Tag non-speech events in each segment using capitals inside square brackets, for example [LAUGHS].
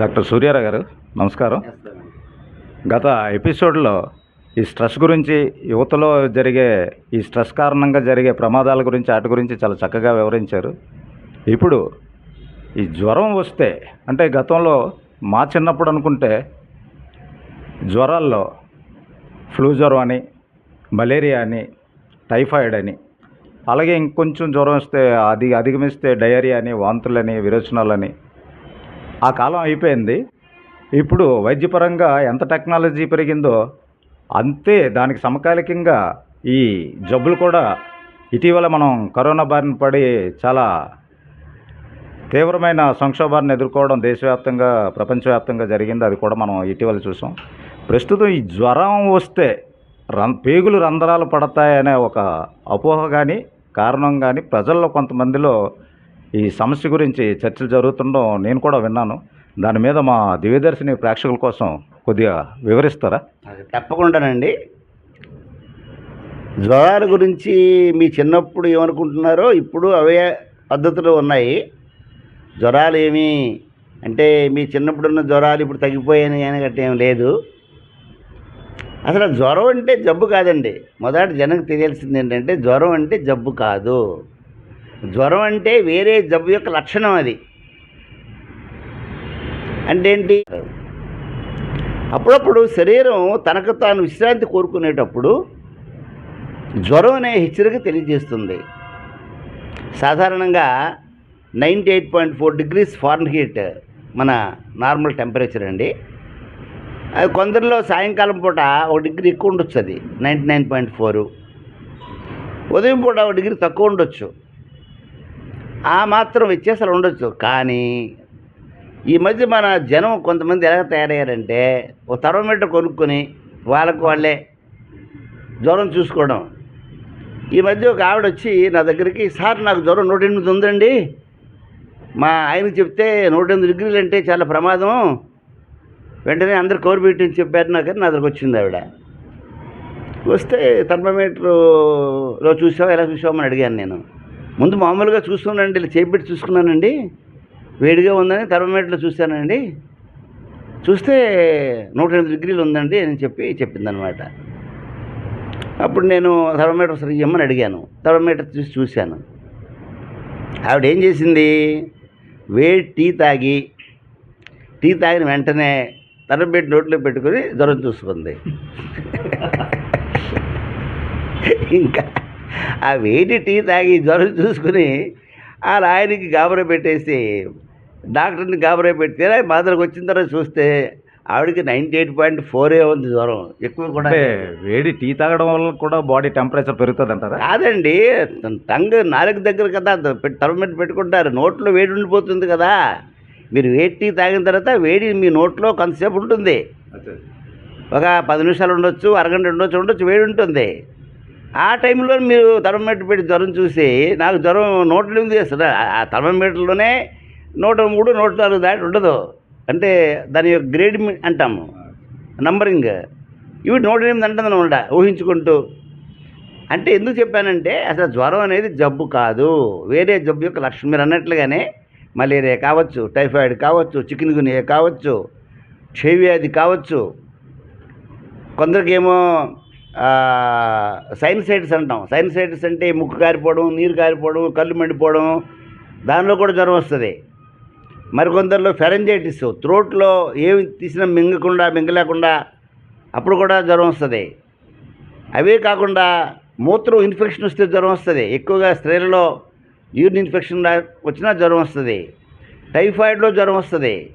Doctor Suryarao గారు నమస్కారం. గత ఎపిసోడ్లో ఈ స్ట్రెస్ గురించి యువతలో జరిగే ఈ స్ట్రెస్ కారణంగా జరిగే ప్రమాదాల గురించి వాటి గురించి చాలా చక్కగా వివరించారు. ఇప్పుడు ఈ జ్వరం వస్తే అంటే గతంలో మా చిన్నప్పుడు అనుకుంటే జ్వరాల్లో ఫ్లూ జ్వరం అని మలేరియా అని టైఫాయిడ్ అని అలాగే ఇంకొంచెం జ్వరం వస్తే అది అధిగమిస్తే డయేరియా అని వాంతులని విరోచనాలని ఆ కాలం అయిపోయింది. ఇప్పుడు వైద్యపరంగా ఎంత టెక్నాలజీ పెరిగిందో అంతే దానికి సమకాలికంగా ఈ జబ్బులు కూడా ఇటీవల మనం కరోనా బారిన పడి చాలా తీవ్రమైన సంక్షోభాన్ని ఎదుర్కోవడం దేశవ్యాప్తంగా ప్రపంచవ్యాప్తంగా జరిగింది. అది కూడా మనం ఇటీవల చూసాం. ప్రస్తుతం ఈ జ్వరం వస్తే రం పేగులు రంధ్రాలు పడతాయనే ఒక అపోహ కానీ కారణం కానీ ప్రజల్లో కొంతమందిలో ఈ సమస్య గురించి చర్చలు జరుగుతుండడం నేను కూడా విన్నాను. దాని మీద మా దివ్యదర్శిని ప్రేక్షకుల కోసం కొద్దిగా వివరిస్తారా? తప్పకుండానండి. జ్వరాల గురించి మీ చిన్నప్పుడు ఏమనుకుంటున్నారో ఇప్పుడు అవే పద్ధతులు ఉన్నాయి. జ్వరాలు ఏమి అంటే మీ చిన్నప్పుడు ఉన్న జ్వరాలు ఇప్పుడు తగ్గిపోయాయి అని గట్ట ఏం లేదు. అసలు జ్వరం అంటే జబ్బు కాదండి. మొదటి జనకు తెలియాల్సింది ఏంటంటే జ్వరం అంటే జబ్బు కాదు. జ్వరం అంటే వేరే జబ్బు యొక్క లక్షణం అది. అంటే ఏంటి అప్పుడప్పుడు శరీరం తనకు తాను విశ్రాంతి కోరుకునేటప్పుడు జ్వరం అనే హెచ్చరిక తెలియజేస్తుంది. సాధారణంగా ninety eight point four degrees Fahrenheit మన నార్మల్ టెంపరేచర్ అండి. అది కొందరిలో సాయంకాలం పూట ఒక డిగ్రీ ఎక్కువ ఉండొచ్చు అది నైంటీ నైన్ పాయింట్ ఫోరు. ఉదయం పూట ఒక డిగ్రీ తక్కువ ఉండొచ్చు. ఆ మాత్రం వ్యత్యాసాలు ఉండొచ్చు. కానీ ఈ మధ్య మన జనం కొంతమంది ఎలా తయారయ్యారంటే ఒక థర్మోమీటర్ కొనుక్కొని వాళ్ళకు వాళ్ళే జ్వరం చూసుకోవడం. ఈ మధ్య ఒక ఆవిడ వచ్చి నా దగ్గరికి సార్ నాకు జ్వరం నూట ఎనిమిది ఉందండి. మా ఆయనకు చెప్తే నూట ఎనిమిది డిగ్రీలు అంటే చాలా ప్రమాదం. వెంటనే అందరు కవర్ పెట్టించి చెప్పారు నాకు నా దగ్గరకు వచ్చింది ఆవిడ. వస్తే థర్మోమీటర్లో చూసావా ఎలా చూసావని అడిగాను నేను. ముందు మామూలుగా చూస్తున్నానండి ఇలా చేపెట్టి చూసుకున్నానండి. వేడిగా ఉందని థర్మోమీటర్లో చూశానండి. చూస్తే నూట ఎనిమిది డిగ్రీలు ఉందండి అని చెప్పి చెప్పిందనమాట అప్పుడు నేను థర్మోమీటర్ సరిగ్గా ఇమ్మని అడిగాను. థర్మోమీటర్ చూసి చూశాను. ఆవిడ ఏం చేసింది? వేడి టీ తాగి టీ తాగిన వెంటనే థర్మోమీటర్ నోట్లో పెట్టుకొని జ్వరం చూసుకుంది. [LAUGHS] ఇంకా ఆ వేడి టీ తాగి జ్వరం చూసుకుని ఆ రాయనికి గాబరా పెట్టేసి డాక్టర్ని గాబరా పెడితే మా దగ్గరకు వచ్చిన తర్వాత చూస్తే ఆవిడకి నైంటీ ఎయిట్ పాయింట్ ఫోరే ఉంది జ్వరం. ఎక్కువ కూడా వేడి టీ తాగడం వల్ల కూడా బాడీ టెంపరేచర్ పెరుగుతుంది అంటారా కాదండి టంగ్ నాలుగు దగ్గర కదా థర్మోమీటర్ పెట్టుకుంటారు. నోట్లో వేడి ఉండిపోతుంది కదా. మీరు వేడి టీ తాగిన తర్వాత వేడి మీ నోట్లో కొంతసేపు ఉంటుంది. ఒక పది నిమిషాలు ఉండొచ్చు అరగంట ఉండొచ్చు ఉండొచ్చు వేడి ఉంటుంది. ఆ టైంలో మీరు థర్మోమీటర్ పెట్టి జ్వరం చూసి నాకు జ్వరం నూట ఎనిమిది వేస్తుంది ఆ థర్మోమీటర్లోనే నూట మూడు నూట నాలుగు దాటి ఉండదు. అంటే దాని యొక్క గ్రేడ్ అంటాము నంబరింగ్. ఇవి నూట ఎనిమిది అంటుంది అనమాట ఊహించుకుంటూ. అంటే ఎందుకు చెప్పానంటే అసలు జ్వరం అనేది జబ్బు కాదు. వేరే జబ్బు యొక్క లక్షణం. మీరు అన్నట్లుగానే మలేరియా కావచ్చు టైఫాయిడ్ కావచ్చు చికెన్ గునియా కావచ్చు క్షయవ్యాధి కావచ్చు. కొందరికేమో సైనసైటిస్ అంటాం. సైనసైటిస్ అంటే ముక్కు కారిపోవడం నీరు కారిపోవడం కళ్ళు మండిపోవడం దానిలో కూడా జ్వరం వస్తుంది. మరికొందరిలో ఫెరంజైటిస్ త్రోట్లో ఏమి తీసినా మింగకుండా మింగలేకుండా అప్పుడు కూడా జ్వరం వస్తుంది. అవే కాకుండా మూత్రం ఇన్ఫెక్షన్ వస్తే జ్వరం వస్తుంది. ఎక్కువగా స్త్రీలలో యూరిన్ ఇన్ఫెక్షన్ వచ్చినా జ్వరం వస్తుంది. టైఫాయిడ్లో జ్వరం వస్తుంది.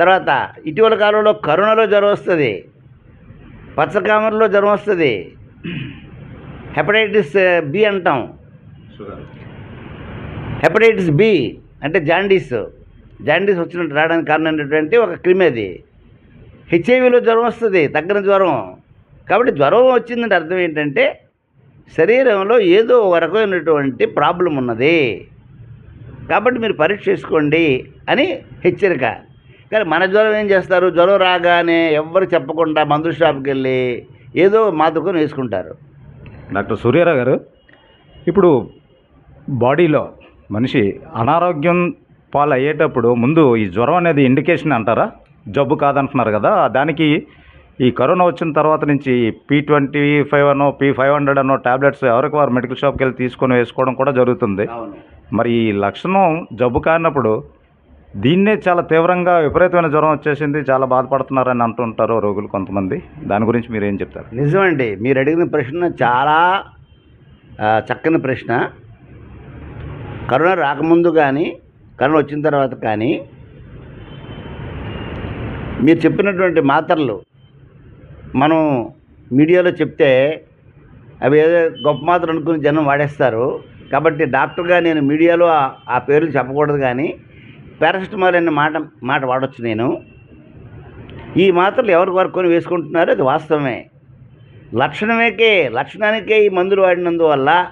తర్వాత ఇటీవల కాలంలో కరోనాలో జ్వరం వస్తుంది. పచ్చకామరలో జ్వరం వస్తుంది. హెపటైటిస్ బి అంటాం. హెపటైటిస్ బి అంటే జాండీస్. జాండీస్ వచ్చినట్టు రావడానికి కారణం ఏంటంటే ఒక క్రిమి అది. హెచ్ఐవిలో జ్వరం వస్తుంది తగ్గని జ్వరం. కాబట్టి జ్వరం వచ్చిందంటే అర్థం ఏంటంటే శరీరంలో ఏదో ఒక రకమైనటువంటి ప్రాబ్లం ఉన్నది. కాబట్టి మీరు పరీక్ష చేసుకోండి అని హెచ్చరిక. కానీ మన జ్వరం ఏం చేస్తారు? జ్వరం రాగానే ఎవ్వరు చెప్పకుండా మందుల షాప్కి వెళ్ళి ఏదో మాతృకం వేసుకుంటారు. డాక్టర్ సూర్యారావు గారు ఇప్పుడు బాడీలో మనిషి అనారోగ్యం పాలు అయ్యేటప్పుడు ముందు ఈ జ్వరం అనేది ఇండికేషన్ అంటారా? జబ్బు కాదంటున్నారు కదా దానికి ఈ కరోనా వచ్చిన తర్వాత నుంచి పీ ట్వంటీ ఫైవ్ అనో పీ ఫైవ్ హండ్రెడ్ అనో టాబ్లెట్స్ ఎవరికి వారు మెడికల్ షాప్కి వెళ్ళి తీసుకొని వేసుకోవడం కూడా జరుగుతుంది. మరి ఈ లక్షణం జబ్బు కానప్పుడు దీన్నే చాలా తీవ్రంగా విపరీతమైన జ్వరం వచ్చేసింది చాలా బాధపడుతున్నారని అంటుంటారు రోగులు కొంతమంది. దాని గురించి మీరు ఏం చెప్తారు? నిజమండి. మీరు అడిగిన ప్రశ్న చాలా చక్కని ప్రశ్న. కరోనా రాకముందు కానీ కరోనా వచ్చిన తర్వాత కానీ మీరు చెప్పినటువంటి మాత్రలు మనం మీడియాలో చెప్తే అవి ఏదో గొప్ప మాత్రలు అనుకుని జనం వాడేస్తారు. కాబట్టి డాక్టర్గా నేను మీడియాలో ఆ- ఆ పేర్లు చెప్పకూడదు కానీ పారాసిటమాల్ అనే మాట మాట వాడచ్చు నేను. ఈ మాత్రలు ఎవరికి వరకుని వేసుకుంటున్నారో అది వాస్తవమే. లక్షణమేకే లక్షణానికే ఈ మందులు వాడినందువల్ల